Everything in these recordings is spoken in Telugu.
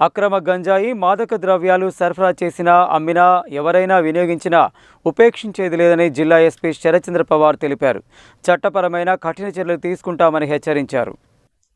అక్రమ గంజాయి మాదక ద్రవ్యాలు సరఫరా చేసినా అమ్మినా ఎవరైనా వినియోగించినా ఉపేక్షించేది లేదని జిల్లా ఎస్పీ శరచంద్ర పవార్ తెలిపారు. చట్టపరమైన కఠిన చర్యలు తీసుకుంటామని హెచ్చరించారు.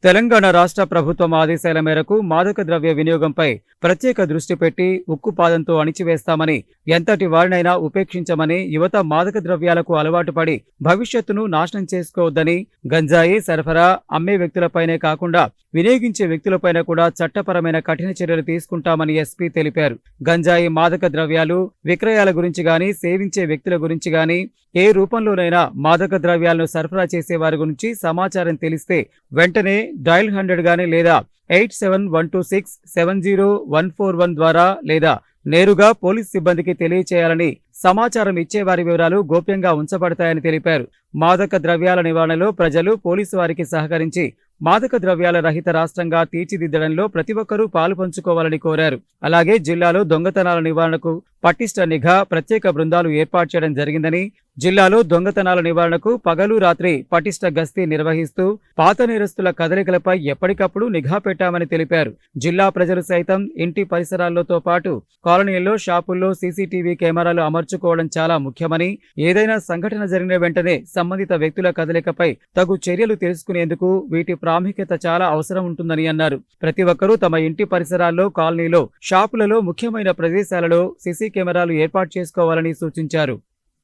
తెలంగాణ రాష్ట్ర ప్రభుత్వం ఆదేశాల మేరకు మాదక ద్రవ్య వినియోగంపై ప్రత్యేక దృష్టి పెట్టి ఉక్కుపాదంతో అణిచివేస్తామని ఎంతటి వారినైనా ఉపేక్షించమని యువత మాదక ద్రవ్యాలకు అలవాటు పడి భవిష్యత్తును నాశనం చేసుకోవద్దని గంజాయి సరఫరా అమ్మే వ్యక్తులపైనే కాకుండా వినియోగించే వ్యక్తులపైన కూడా చట్టపరమైన కఠిన చర్యలు తీసుకుంటామని ఎస్పీ తెలిపారు. గంజాయి మాదక ద్రవ్యాలు విక్రయాల గురించి గాని సేవించే వ్యక్తుల గురించి గాని ఏ రూపంలోనైనా మాదక ద్రవ్యాలను సరఫరా చేసే వారి గురించి సమాచారం తెలిస్తే వెంటనే డయల్ హండ్రెడ్ గాని లేదా eight seven one two six seven zero one four one ద్వారా లేదా నేరుగా పోలీస్ సిబ్బందికి తెలియచేయాలని సమాచారం ఇచ్చే వారి వివరాలు గోప్యంగా ఉంచబడతాయని తెలిపారు. మాదక ద్రవ్యాల నివారణలో ప్రజలు పోలీసు వారికి సహకరించి మాదక ద్రవ్యాల రహిత రాష్ట్రంగా తీర్చిదిద్దడంలో ప్రతి ఒక్కరూ పాలు పంచుకోవాలని కోరారు. అలాగే జిల్లాలో దొంగతనాల నివారణకు పటిష్ట నిఘా ప్రత్యేక బృందాలు ఏర్పాటు చేయడం జరిగిందని జిల్లాలో దొంగతనాల నివారణకు పగలు రాత్రి పటిష్ట గస్తీ నిర్వహిస్తూ పాత నేరస్తుల కదలికలపై ఎప్పటికప్పుడు నిఘా పెట్టామని తెలిపారు. జిల్లా ప్రజలు సైతం ఇంటి పరిసరాల్లోతో పాటు కాలనీల్లో షాపుల్లో సీసీటీవీ కెమెరాలు అమర్చుకోవడం చాలా ముఖ్యమని ఏదైనా సంఘటన జరిగిన వెంటనే సంబంధిత వ్యక్తుల కదలికపై తగు చర్యలు తెలుసుకునేందుకు వీటి ప్రాముఖ్యత చాలా అవసరం ఉంటుందని అన్నారు. ప్రతి ఒక్కరూ తమ ఇంటి పరిసరాల్లో కాలనీలో షాపులలో ముఖ్యమైన ప్రదేశాలలో సీసీ కెమెరాలు ఏర్పాటు చేసుకోవాలని సూచించారు.